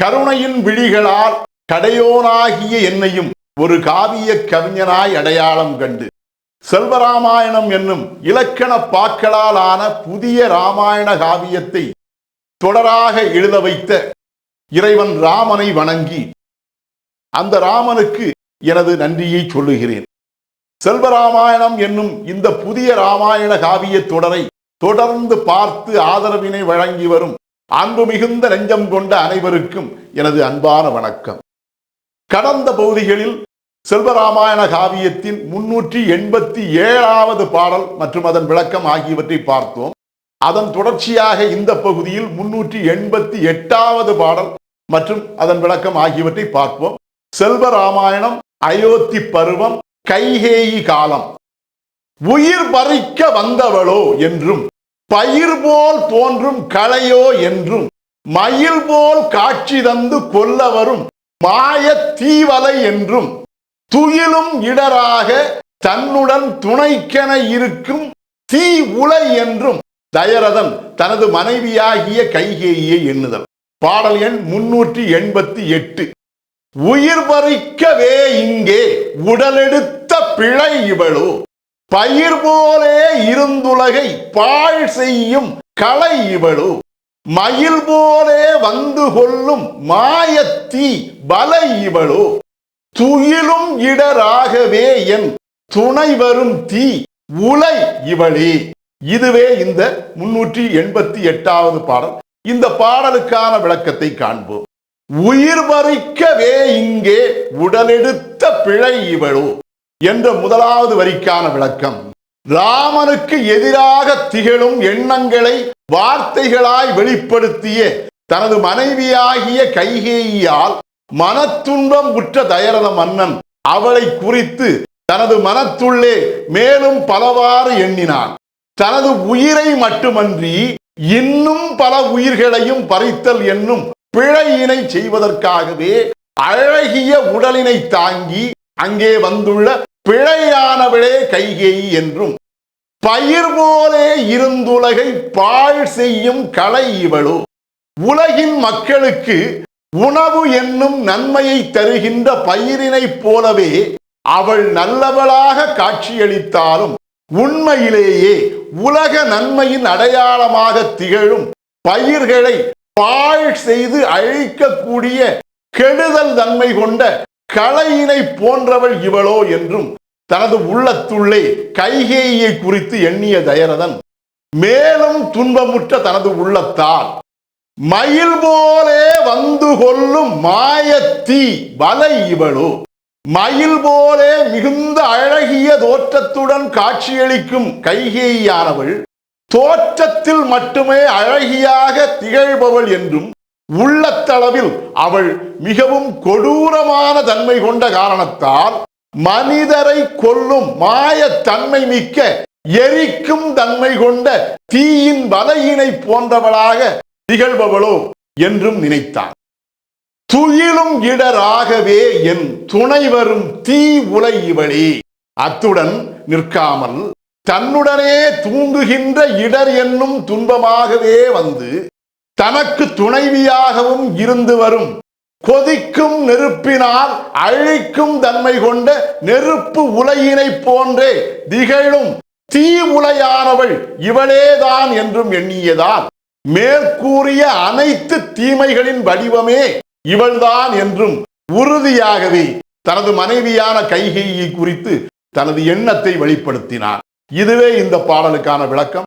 கருணையின் விழிகளால் கடையோனாகிய என்னையும் ஒரு காவிய கவிஞனாய் அடையாளம் கண்டு. செல்வராமாயணம் என்னும் இலக்கண பாக்களால் ஆன புதிய ராமாயண காவியத்தை தொடராக எழுத வைத்த இறைவன் ராமனை வணங்கி அந்த ராமனுக்கு எனது நன்றியை சொல்லுகிறேன். செல்வராமாயணம் என்னும் இந்த புதிய ராமாயண காவிய தொடரை தொடர்ந்து பார்த்து ஆதரவினை வழங்கி வரும் அன்பு மிகுந்த நெஞ்சம் கொண்ட அனைவருக்கும் எனது அன்பான வணக்கம். கடந்த பகுதிகளில் செல்வராமாயண காவியத்தின் முன்னூற்றி எண்பத்தி ஏழாவது பாடல் மற்றும் அதன் விளக்கம் ஆகியவற்றை பார்த்தோம். அதன் தொடர்ச்சியாக இந்த பகுதியில் முன்னூற்றி எண்பத்தி எட்டாவது பாடல் மற்றும் அதன் விளக்கம் ஆகியவற்றை பார்ப்போம். செல்வராமாயணம் அயோத்தி பருவம் கைகேயி காலம். உயிர் பறிக்க வந்தவளோ என்றும் பயிர் போல் தோன்றும் களையோ என்றும் மயில் போல் காட்சி தந்து கொல்ல வரும் மாய தீவலை என்றும் துயிலும் இடராக தன்னுடன் துணைக்கென இருக்கும் தீ உலை என்றும் தயரதன் தனது மனைவியாகிய கைகேயை எண்ணுதல். பாடல் எண் முன்னூற்றி எண்பத்தி எட்டு. உயிர் பறிக்கவே இங்கே உடலெடுத்த பிழை இவளோ. பயிர் போலே இருந்துலகை பாழ் செய்யும் களை இவளு. மயில் போலே வந்து கொள்ளும் மாயத்தீ பலை இவளு. துயிலும் இடராகவே என் துணை வரும் தீ உலை இவளே. இதுவே இந்த முன்னூற்றி எண்பத்தி எட்டாவது பாடல். இந்த பாடலுக்கான விளக்கத்தை காண்போம். உயிர் பறிக்கவே இங்கே உடலெடுத்த பிழை இவளோ. என்ற முதலாவது வரிக்கான விளக்கம். ராமனுக்கு எதிராக திகழும் எண்ணங்களை வார்த்தைகளாய் வெளிப்படுத்திய தனது மனைவியாகிய கைகேயியால் மனத்துன்பம் உற்ற தயரத மன்னன் அவளை குறித்து தனது மனத்துள்ளே மேலும் பலவாறு எண்ணினான். தனது உயிரை மட்டுமன்றி இன்னும் பல உயிர்களையும் பறித்தல் என்னும் பிழையினை செய்வதற்காகவே அழகிய உடலினை தாங்கி அங்கே வந்துள்ள பிழையானவளே கைகை என்றும் பயிர் போலே இருந்துலகை பாழ் செய்யும் கலை இவளோ. உலகின் மக்களுக்கு உணவு என்னும் நன்மையை தருகின்ற பயிரினைப் போலவே அவள் நல்லவளாக காட்சியளித்தாலும் உண்மையிலேயே உலக நன்மையின் அடையாளமாக திகழும் பயிர்களை பாழ் செய்து அழிக்கக்கூடிய கெடுதல் தன்மை கொண்ட கலையினை போன்றவள் இவளோ என்றும் தனது உள்ளத்துள்ளே கைகேயை குறித்து எண்ணிய தயரதன் மேலும் துன்பமுற்ற தனது உள்ளத்தால் மயில் போலே வந்து கொள்ளும் மாயத்தீ வலை இவளோ. மயில் போலே மிகுந்த அழகிய தோற்றத்துடன் காட்சியளிக்கும் கைகேயானவள் தோற்றத்தில் மட்டுமே அழகியாக திகழ்பவள் என்றும் உள்ளத்தளவில் அவள் மிகவும் கொடூரமான தன்மை கொண்ட காரணத்தால் மனிதரை கொல்லும் மாய தன்மை மிக்க எரிக்கும் தன்மை கொண்ட தீயின் வலையினை போன்றவளாக திகழ்பவளோ என்றும் நினைத்தான் துயிலும் இடராகவே என் துணை வரும் தீ உலை இவளே. அத்துடன் நிற்காமல் தன்னுடனே தூங்குகின்ற இடர் என்னும் துன்பமாகவே வந்து தனக்கு துணைவியாகவும் இருந்து வரும். கொதிக்கும் நெருப்பினால் அழிக்கும் தன்மை கொண்ட நெருப்பு உலையினை போன்றே திகழும். தீ உலையானவள் இவளேதான் என்றும் எண்ணியதால் மேற்கூறிய அனைத்து தீமைகளின் வடிவமே இவள்தான் என்றும் உறுதியாகவே தனது மனைவியான கைகையை குறித்து தனது எண்ணத்தை வெளிப்படுத்தினார். இதுவே இந்த பாடலுக்கான விளக்கம்.